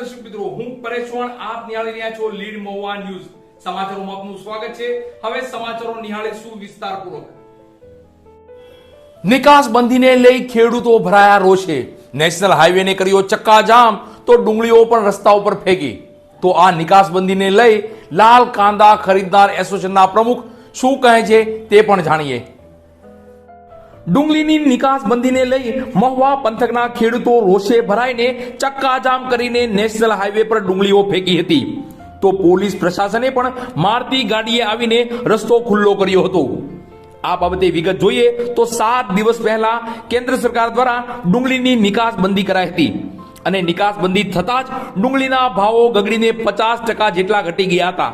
દર્શક મિત્રો, હું પરેશ આપ નિહાળી રહ્યા છો લીડ મહુવા ન્યૂઝ. સમાચારોમાં આપનું સ્વાગત છે. હવે સમાચારો નિહાળીશું વિસ્તારપૂર્વક? નિકાસબંધીને લઈ ખેડૂતો ભરાયા રોષે. નેશનલ હાઈવેને કર્યો ચક્કાજામ, તો ડુંગળીઓ પણ રસ્તા ઉપર ફેંકી. તો આ નિકાસબંધીને લઈ લાલ કાંદા ખરીદદાર એસોસિએશનના પ્રમુખ શું કહે છે તે પણ જાણીએ. ડુંગળીની નિકાસબંધીને લઈ મહુવા પંથકના ખેડૂતો રોષે ભરાઈને ચક્કાજામ કરીને નેશનલ હાઈવે પર ડુંગળીઓ ફેંકી હતી. તો પોલીસ પ્રશાસને પણ મારતી ગાડીએ આવીને રસ્તો ખુલ્લો કર્યો હતો. આ બાબતે વિગત જોઈએ તો સાત દિવસ પહેલા કેન્દ્ર સરકાર દ્વારા ડુંગળીની નિકાસબંધી કરાઈ હતી. અને નિકાસબંધી થતાં જ ડુંગળીના ભાવો ગગડીને પચાસ ટકા જેટલા ઘટી ગયા હતા.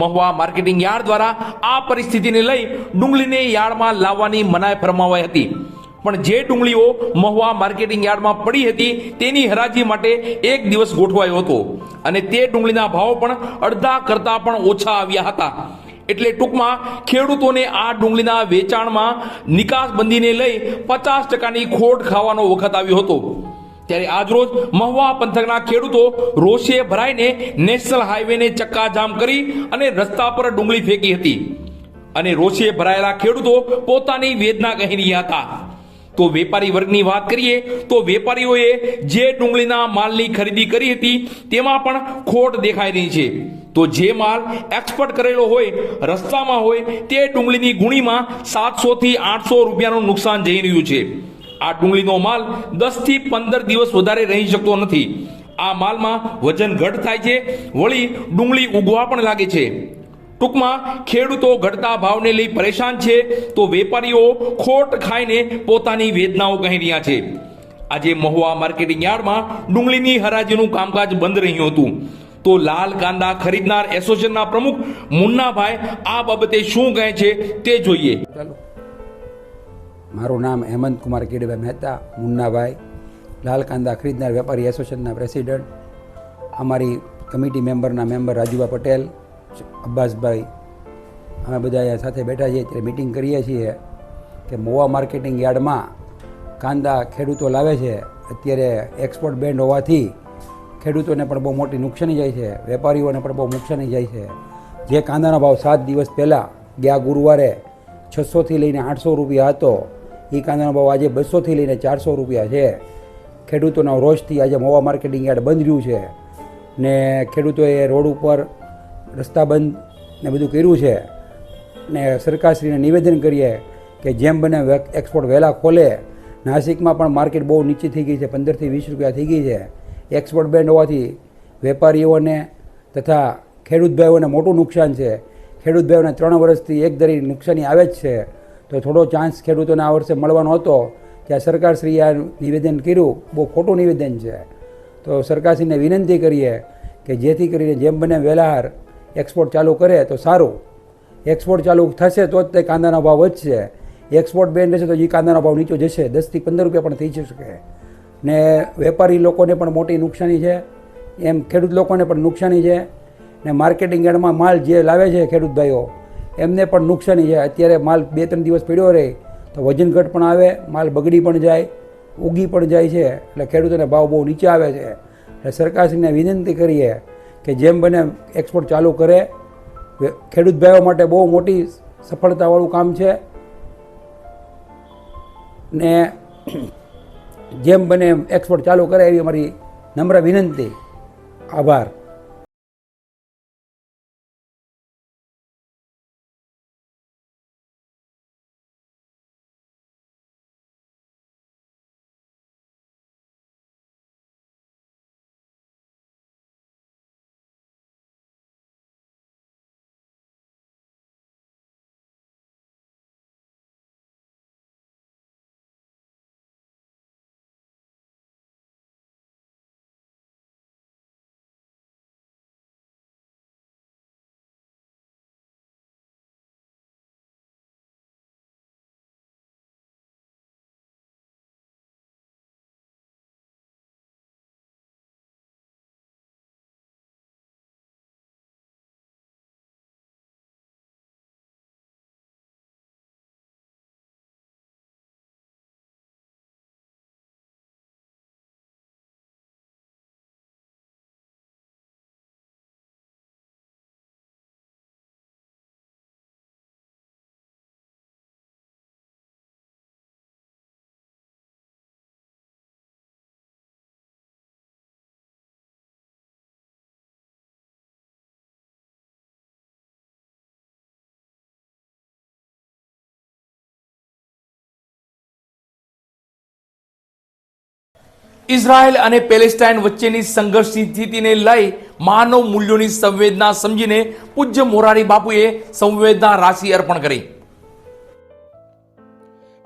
મહુવા માર્કેટિંગ યાર્ડ દ્વારા આ પરિસ્થિતિને લઈ ડુંગળીને યાર્ડમાં લાવવાની મનાઈ ફરમાવાઈ હતી. પણ જે ડુંગળીઓ મહુવા માર્કેટિંગ યાર્ડમાં પડી હતી, તેની હરાજી માટે એક દિવસ ગોઠવાયો હતો. અને તે ડુંગળીના ભાવ પણ અડધા કરતા પણ ઓછા આવ્યા હતા. એટલે ટૂંકમાં ખેડૂતોને આ ડુંગળીના વેચાણમાં નિકાસબંધીને લઈ પચાસ ટકાની ખોટ ખાવાનો વખત આવ્યો હતો. ત્યારે આજરોજ મહુવા પંથકના ખેડૂતો રોષે ભરાઈને નેશનલ હાઈવેને ચક્કાજામ કરી અને રસ્તા પર ડુંગળી ફેંકી હતી. અને રોષે ભરાયેલા ખેડૂતો પોતાની વેદના કહી રહ્યા હતા. તો વેપારી વર્ગની વાત કરીએ, તો વેપારીઓએ જે ડુંગળીના માલની ખરીદી કરી હતી, તેમાં પણ ખોટ દેખાઈ રહી છે. તો જે માલ એક્સપોર્ટ કરેલો હોય, રસ્તામાં હોય, તે ડુંગળીની ગુણીમાં સાતસો થી આઠસો રૂપિયાનું નુકસાન જઈ રહ્યું છે. આ ડુંગળીનો માલ દસથી પંદર દિવસ વધારે રહી શકતો નથી. આ માલમાં વજન ઘટ થાય છે, વળી ડુંગળી ઉગવા પણ લાગે છે. ટૂંકમાં, ખેડૂતો ઘટતા ભાવને લઈ પરેશાન છે, તો વેપારીઓ ખોટ ખાઈને પોતાની વેદનાઓ કહી રહ્યા છે. આજે મહુવા માર્કેટિંગ યાર્ડમાં ડુંગળીની હરાજીનું કામકાજ બંધ રહ્યું હતું. તો લાલ કાંદા ખરીદનાર એસોસિએશનના પ્રમુખ મુન્નાભાઈ આ બાબતે શું કહે છે તે જોઈએ. મારું નામ હેમંત કુમાર કેડીભાઈ મહેતા, મુન્નાભાઈ, લાલ કાંદા ખરીદનાર વેપારી એસોસિએશનના પ્રેસિડન્ટ, અમારી કમિટી મેમ્બરના મેમ્બર રાજુભા પટેલ, અબ્બાસભાઈ. અમે બધા સાથે બેઠા છીએ, ત્યારે મિટિંગ કરીએ છીએ કે મોવા માર્કેટિંગ યાર્ડમાં કાંદા ખેડૂતો લાવે છે. અત્યારે એક્સપોર્ટ બેન્ડ હોવાથી ખેડૂતોને પણ બહુ મોટી નુકસાની જાય છે, વેપારીઓને પણ બહુ નુકસાની જાય છે. જે કાંદાનો ભાવ સાત દિવસ પહેલાં ગયા ગુરુવારે છસોથી લઈને આઠસો રૂપિયા હતો એ કાંદાનો ભાવ આજે બસોથી લઈને ચારસો રૂપિયા છે. ખેડૂતોના રોષથી આજે મોવા માર્કેટિંગ યાર્ડ બંધ રહ્યું છે. ને ખેડૂતોએ રોડ ઉપર રસ્તા બંધ ને બધું કર્યું છે. ને સરકારશ્રીને નિવેદન કરીએ કે જેમ બને એક્સપોર્ટ વહેલા ખોલે. નાસિકમાં પણ માર્કેટ બહુ નીચી થઈ ગઈ છે, પંદરથી વીસ રૂપિયા થઈ ગઈ છે. એક્સપોર્ટ બેન્ડ હોવાથી વેપારીઓને તથા ખેડૂત ભાઈઓને મોટું નુકસાન છે. ખેડૂત ભાઈઓને ત્રણ વર્ષથી એક દરી નુકસાની આવે જ છે. તો થોડો ચાન્સ ખેડૂતોને આ વર્ષે મળવાનો હતો ત્યાં સરકારશ્રીએ આ નિવેદન કર્યું. બહુ ખોટું નિવેદન છે. તો સરકારશ્રીને વિનંતી કરીએ કે જેથી કરીને જેમ બને વહેલાહાર એક્સપોર્ટ ચાલુ કરે તો સારું. એક્સપોર્ટ ચાલુ થશે તો જ તે કાંદાનો ભાવ વધશે. એક્સપોર્ટ બેન રહેશે તો એ કાંદાનો ભાવ નીચો જશે. દસથી પંદર રૂપિયા પણ થઈ શકે ને વેપારી લોકોને પણ મોટી નુકસાની છે. એમ ખેડૂત લોકોને પણ નુકસાની છે. ને માર્કેટિંગ યાર્ડમાં માલ જે લાવે છે ખેડૂત ભાઈઓ એમને પણ નુકસાની છે. અત્યારે માલ બે ત્રણ દિવસ પડ્યો રહે, તો વજન ઘટ પણ આવે, માલ બગડી પણ જાય, ઉગી પણ જાય છે. એટલે ખેડૂતોને ભાવ બહુ નીચે આવે છે. એટલે સરકારશ્રીને વિનંતી કરીએ કે જેમ બને એક્સપોર્ટ ચાલુ કરે. ખેડૂત ભાઈઓ માટે બહુ મોટી સફળતાવાળું કામ છે. ને જેમ બને એમ એક્સપોર્ટ ચાલુ કરે એવી અમારી નમ્ર વિનંતી. આભાર. ઇઝરાયલ અને પેલેસ્ટાઇન વચ્ચેની સંઘર્ષની સ્થિતિને લઈ માનવ મૂલ્યોની સંવેદના સમજીને પૂજ્ય મોરારી બાપુએ સંવેદના રાશિ અર્પણ કરી.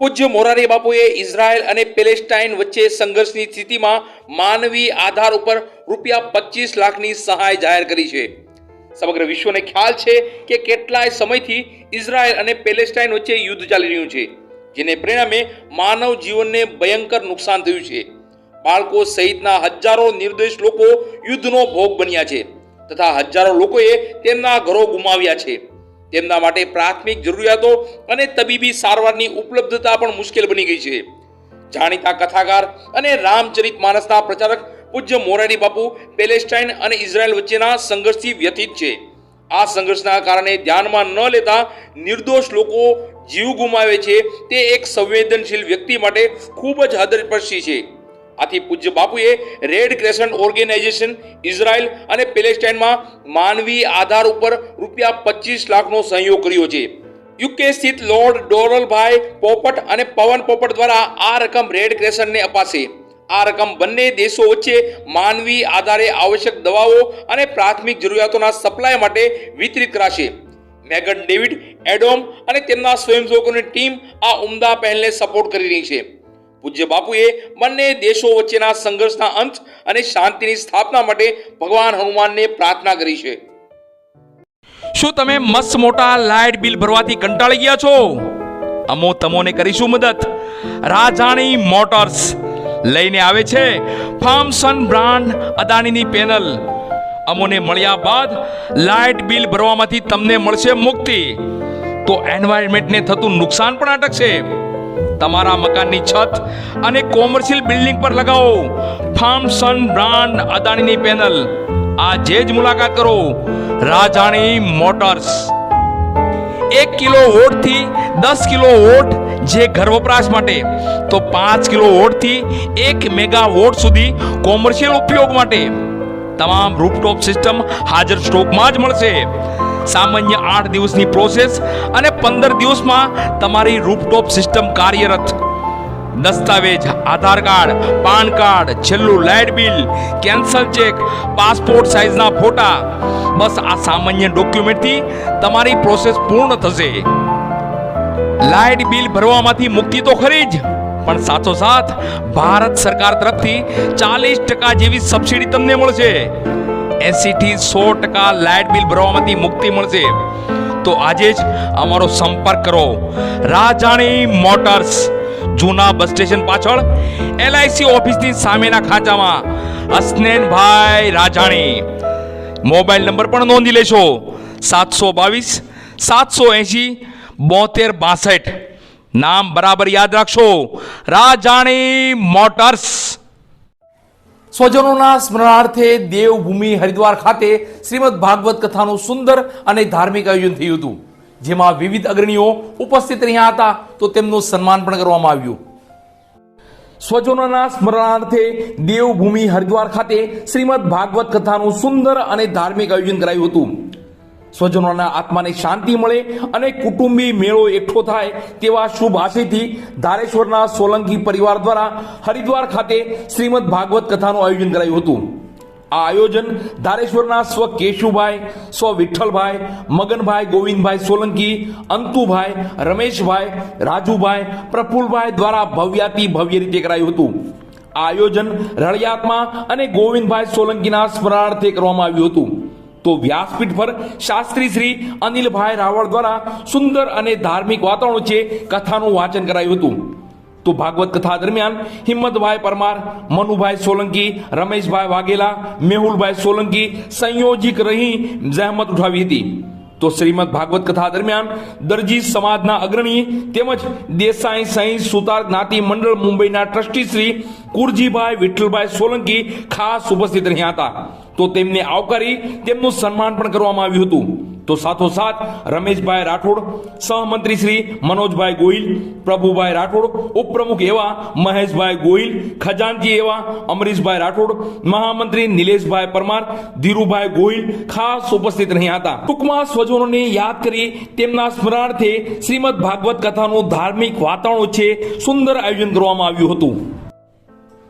પૂજ્ય મોરારી બાપુએ ઇઝરાયલ અને પેલેસ્ટાઇન વચ્ચે સંઘર્ષની સ્થિતિમાં માનવી આધાર ઉપર રૂપિયા પચીસ લાખની સહાય જાહેર કરી છે. સમગ્ર વિશ્વને ખ્યાલ છે કે કેટલાય સમયથી ઇઝરાયલ અને પેલેસ્ટાઇન વચ્ચે યુદ્ધ ચાલી રહ્યું છે, જેને પરિણામે માનવ જીવનને ભયંકર નુકસાન થયું છે. બાળકો સહિતના હજારો નિર્દોષ લોકો યુદ્ધનો ભોગ બન્યા છે તથા હજારો લોકોએ તેમના ઘરો ગુમાવ્યા છે. તેમના માટે પ્રાથમિક જરૂરિયાતો અને તબીબી સારવારની ઉપલબ્ધતા પણ મુશ્કેલ બની ગઈ છે. જાણીતા કથાકાર અને રામચરિત માનસના પ્રચારક પૂજ્ય મોરારી બાપુ પેલેસ્ટાઇન અને ઇઝરાયલ વચ્ચેના સંઘર્ષથી વ્યથિત છે. આ સંઘર્ષના કારણે ધ્યાનમાં ન લેતા નિર્દોષ લોકો જીવ ગુમાવે છે તે એક સંવેદનશીલ વ્યક્તિ માટે ખૂબ જ હૃદયસ્પર્શી છે. આથી પૂજ્ય બાપુએ રેડ ક્રેસન્ટ ઓર્ગેનાઇઝેશન, ઇઝરાયલ અને પેલેસ્ટાઇનમાં માનવી આધાર ઉપર રૂપિયા પચીસ લાખનો સહયોગ કર્યો છે. યુકે સ્થિત લોર્ડ ડોરલભાઈ પોપટ અને પવન પોપટ દ્વારા આ રકમ રેડ ક્રેસન્ટને અપાશે. આ રકમ બંને દેશો વચ્ચે માનવી આધારે આવશ્યક દવાઓ અને પ્રાથમિક જરૂરિયાતોના સપ્લાય માટે વિતરિત કરાશે. મેગન ડેવિડ, એડોમ અને તેમના સ્વયંસેવકોની ટીમ આ ઉમદા પહેલને સપોર્ટ કરી રહી છે. પૂજ્ય બાપુએ બંને દેશો વચ્ચેના સંઘર્ષના અંત અને શાંતિની સ્થાપના માટે ભગવાન હનુમાનને પ્રાર્થના કરી છે. શું તમે મસ્ત મોટા લાઇટ બિલ ભરવાથી કંટાળી ગયા છો? અમો તમોને કરીશું મદદ. રાજાણી મોટર્સ લઈને આવે છે ફાર્મસન બ્રાન્ડ અદાણીની પેનલ. અમોને મળ્યા બાદ લાઇટ બિલ ભરવામાંથી તમને મળશે મુક્તિ. તો એન્વાયરમેન્ટને થતું નુકસાન પણ અટકશે તમારા મકાનની છત અને કોમર્શિયલ બિલ્ડિંગ પર લગાવો. ફાર્મસન બ્રાન્ડ અદાણીની પેનલ. આજે જ મુલાકાત કરો. રાજાણી મોટર્સ. એક કિલો ઓટથી દસ કિલો વોટ જે ઘર વપરાશ માટે. તો પાંચ કિલો ઓટથી એક મેગા વોટ સુધી કોમર્શિયલ ઉપયોગ માટે. તમામ રૂપટોપ સિસ્ટમ હાજર સ્ટોકમાં જ મળશે. સામાન્ય આઠ દિવસની પ્રોસેસ અને પંદર દિવસમાં તમારી રૂપટોપ સિસ્ટમ કાર્યરત. દસ્તાવેજ, આધાર કાર્ડ, પાન કાર્ડ, છેલ્લું light bill cancel cheque passport સાઇઝના ફોટા. બસ આ સામાન્ય ડોક્યુમેન્ટથી તમારી પ્રોસેસ પૂર્ણ થશે. લાઇટ બિલ ભરવામાંથી મુક્તિ તો ખરી જ, પણ સાથોસાથ ભારત સરકાર તરફથી ચાલીસ ટકા જેવી સબસિડી તમને મળશે. એસી થી સો ટકા લાઇટ બિલ ભરવામાંથી મુક્તિ મળશે. તો આજે જ અમારો સંપર્ક કરો. રાજાણી મોટર્સ, જૂના બસ સ્ટેશન પાછળ, એલઆઈસી ઓફિસની સામેના ખાંચામાં અસ્નેનભાઈ રાજાણી. મોબાઈલ નંબર પણ નોંધી લેશો. સાતસો બાવીસ, સાતસો એંશી, બોતેર બાસઠ. નામ બરાબર યાદ રાખશો. રાજાણી મોટર્સ. સ્વજનોના સ્મરણાર્થે દેવભૂમિ હરિદ્વાર ખાતે શ્રીમદ ભાગવત કથાનું સુંદર અને ધાર્મિક આયોજન થયું હતું. જેમાં વિવિધ અગ્રણીઓ ઉપસ્થિત રહ્યા હતા તો તેમનું સન્માન પણ કરવામાં આવ્યું. સ્વજનોના સ્મરણાર્થે દેવભૂમિ હરિદ્વાર ખાતે શ્રીમદ ભાગવત કથાનું સુંદર અને ધાર્મિક આયોજન કરાયું હતું. સ્વજનોના આત્માને શાંતિ મળે અને કુટુંબી મેળો એકઠો થાય તેવા શુભ આશયથી ધારેશ્વરના સોલંકી પરિવાર દ્વારા હરિદ્વાર ખાતે શ્રીમદ ભાગવત કથાનું આયોજન કરાયું હતું. આ આયોજન ધારેશ્વરના સ્વ કેશુભાઈ, સ્વ વિઠ્ઠલભાઈ, મગનભાઈ, ગોવિંદભાઈ સોલંકી, અંતુભાઈ, રમેશભાઈ, રાજુભાઈ, પ્રફુલભાઈ દ્વારા ભવ્યાતિ ભવ્ય રીતે કરાયું હતું. આ આયોજન રળિયાતમાં અને ગોવિંદભાઈ સોલંકીના સ્મરણાર્થે કરવામાં આવ્યું હતું. તો વ્યાસપીઠ પર શાસ્ત્રી શ્રી અનિલભાઈ રાવળ દ્વારા સુંદર અને ધાર્મિક વાતાવરણ છે કથાનું વાંચન કરાયું હતું. તો ભાગવત કથા દરમિયાન હિંમતભાઈ પરમાર, મનુભાઈ સોલંકી, રમેશભાઈ વાઘેલા, મેહુલભાઈ સોલંકી સંયોજિક રહી જહેમત ઉઠાવી હતી. તો શ્રીમદ ભાગવત કથા દરમિયાન દરજી સમાજના અગ્રણી તેમજ દેસાઈ સહી સુતાર જ્ઞાતિ મંડળ મુંબઈના ટ્રસ્ટી શ્રી કુરજીભાઈ વિઠ્ઠલભાઈ સોલંકી ખાસ ઉપસ્થિત રહ્યા હતા. તો તેમને આવકારી તેમનું સન્માન પણ કરવામાં આવ્યું હતું. તો સાથોસાથ રમેશભાઈ રાઠોડ, સહમંત્રી શ્રી મનોજભાઈ ગોહિલ, પ્રભુભાઈ રાઠોડ, ઉપપ્રમુખ એવા મહેશભાઈ ગોહિલ, ખજાનજી એવા અમરીશભાઈ રાઠોડ, મહામંત્રી નિલેશભાઈ પરમાર, ધીરુભાઈ ગોહિલ ખાસ ઉપસ્થિત રહ્યા હતા. ટૂંકમાં સ્વજનોને યાદ કરી તેમના સ્મરણાર્થે શ્રીમદ ભાગવત કથાનું ધાર્મિક વાતાવરણ છે, સુંદર આયોજન કરવામાં આવ્યું હતું.